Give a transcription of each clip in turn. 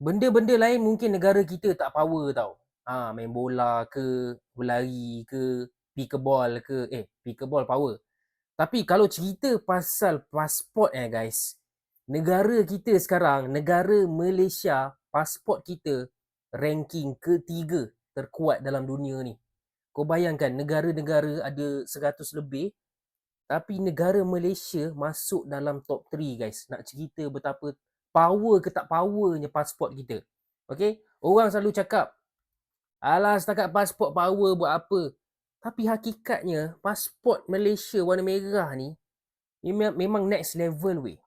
benda-benda lain mungkin negara kita tak power tau. Ha, main bola ke, berlari ke, pickleball ke, eh pickleball power. Tapi kalau cerita pasal pasport eh guys, negara kita sekarang, negara Malaysia, pasport kita ranking ketiga terkuat dalam dunia ni. Kau bayangkan negara-negara ada 100 lebih tapi negara Malaysia masuk dalam top 3 guys. Nak cerita betapa power ke tak powernya pasport kita. Okay? Orang selalu cakap, alah setakat pasport power buat apa? Tapi hakikatnya pasport Malaysia warna merah ni memang next level weh.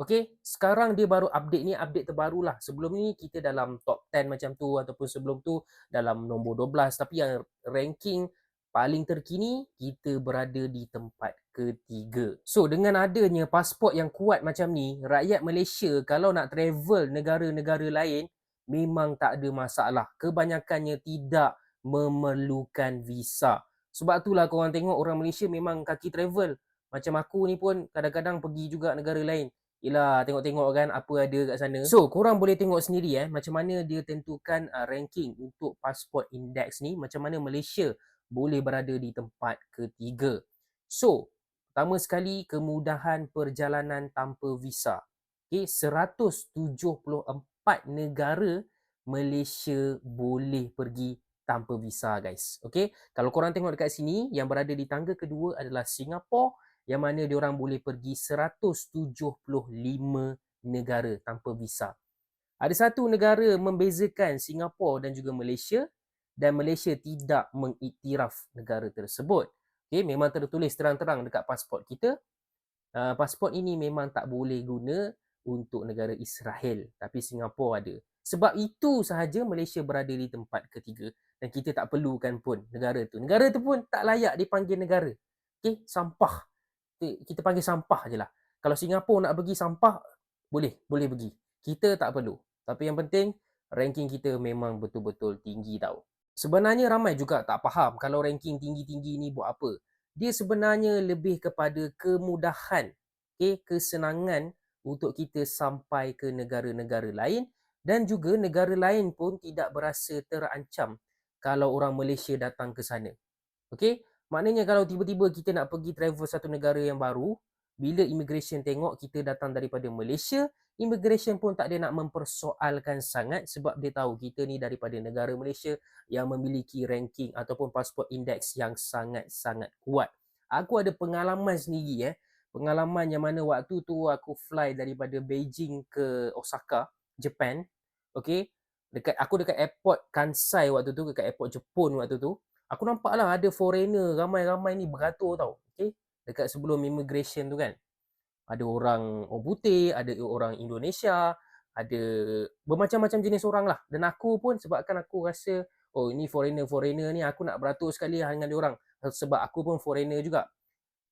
Okay, sekarang dia baru update ni, update terbaru lah. Sebelum ni kita dalam top 10 macam tu ataupun sebelum tu dalam nombor 12. Tapi yang ranking paling terkini, kita berada di tempat ketiga. So, dengan adanya pasport yang kuat macam ni, rakyat Malaysia kalau nak travel negara-negara lain, memang tak ada masalah. Kebanyakannya tidak memerlukan visa. Sebab itulah korang tengok orang Malaysia memang kaki travel. Macam aku ni pun kadang-kadang pergi juga negara lain. Yelah tengok-tengok kan apa ada kat sana. So korang boleh tengok sendiri eh macam mana dia tentukan uh, ranking untuk passport index ni. Macam mana Malaysia boleh berada di tempat ketiga. So pertama sekali kemudahan perjalanan tanpa visa. Okay, 174 negara Malaysia boleh pergi tanpa visa guys. Okay, kalau korang tengok dekat sini yang berada di tangga kedua adalah Singapura yang mana diorang boleh pergi 175 negara tanpa visa. Ada satu negara membezakan Singapura dan juga Malaysia dan Malaysia tidak mengiktiraf negara tersebut. Okay, memang tertulis terang-terang dekat pasport kita. Uh, pasport ini memang tak boleh guna untuk negara Israel tapi Singapura ada. Sebab itu sahaja Malaysia berada di tempat ketiga dan kita tak perlukan pun negara tu. Negara tu pun tak layak dipanggil negara. Okay, sampah kita panggil sampah je lah. Kalau Singapura nak pergi sampah, boleh, boleh pergi. Kita tak perlu. Tapi yang penting, ranking kita memang betul-betul tinggi tau. Sebenarnya ramai juga tak faham kalau ranking tinggi-tinggi ni buat apa. Dia sebenarnya lebih kepada kemudahan, okay, kesenangan untuk kita sampai ke negara-negara lain dan juga negara lain pun tidak berasa terancam kalau orang Malaysia datang ke sana. Okay, Maknanya kalau tiba-tiba kita nak pergi travel satu negara yang baru, bila immigration tengok kita datang daripada Malaysia, immigration pun tak ada nak mempersoalkan sangat sebab dia tahu kita ni daripada negara Malaysia yang memiliki ranking ataupun passport index yang sangat-sangat kuat. Aku ada pengalaman sendiri eh. Pengalaman yang mana waktu tu aku fly daripada Beijing ke Osaka, Japan. Okay. Dekat, aku dekat airport Kansai waktu tu, dekat airport Jepun waktu tu aku nampak lah ada foreigner ramai-ramai ni beratur tau. Okay? Dekat sebelum immigration tu kan. Ada orang orang putih, ada orang Indonesia, ada bermacam-macam jenis orang lah. Dan aku pun sebabkan aku rasa, oh ini foreigner-foreigner ni aku nak beratur sekali dengan dia orang. Sebab aku pun foreigner juga.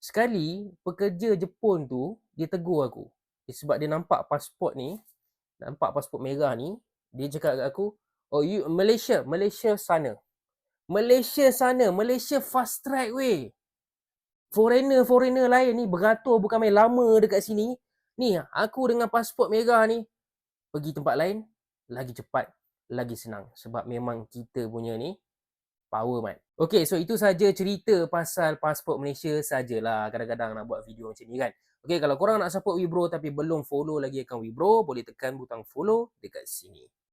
Sekali, pekerja Jepun tu, dia tegur aku. Sebab dia nampak pasport ni, nampak pasport merah ni, dia cakap kat aku, oh you Malaysia, Malaysia sana. Malaysia sana, Malaysia fast track weh. Foreigner-foreigner lain ni beratur bukan main lama dekat sini. Ni aku dengan pasport merah ni pergi tempat lain lagi cepat, lagi senang sebab memang kita punya ni power man. Okay, so itu saja cerita pasal pasport Malaysia sajalah. Kadang-kadang nak buat video macam ni kan. Okay, kalau korang nak support Wibro tapi belum follow lagi akaun Wibro, boleh tekan butang follow dekat sini.